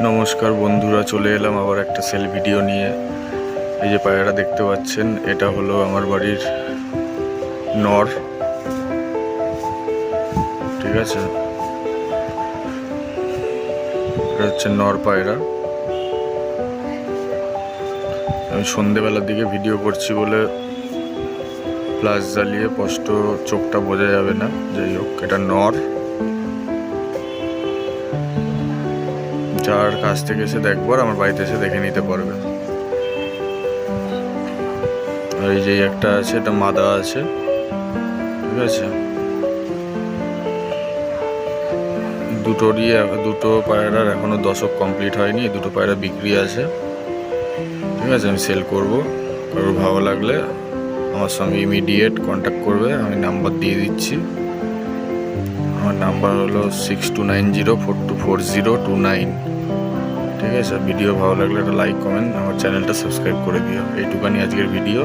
নমস্কার বন্ধুরা, চলে এলাম আবার একটা সেল ভিডিও নিয়ে। এই যে পায়রাটা দেখতে পাচ্ছেন, এটা হলো আমার বাড়ির নর। ঠিক আছে? এটা হচ্ছে নর পায়রা। আমি সন্ধেবেলার দিকে ভিডিও করছি বলে প্লাস জ্বালিয়ে স্পষ্ট চোখটা বোঝা যাবে না। যাই হোক, এটা নর। যার কাছ থেকে এসে দেখবার, আমার বাড়িতে এসে দেখে নিতে পারবে। আর এই যে একটা আছে, এটা মাদা আছে। ঠিক আছে? দুটোরই দুটো পায়রার এখনও দশক কমপ্লিট হয়নি, দুটো পায়রা বিক্রি আছে। ঠিক আছে, আমি সেল করব। কারোর ভালো লাগলে আমার সঙ্গে ইমিডিয়েট কন্ট্যাক্ট করবে, আমি নাম্বার দিয়ে দিচ্ছি। আমার নাম্বার হলো six two nine zero four two four zero two nine ঠিক আছে ভিডিও ভালো লাগলে একটা লাইক কমেন্ট আমার চ্যানেলটা সাবস্ক্রাইব করে দিও। এইটুকানি আজকের ভিডিও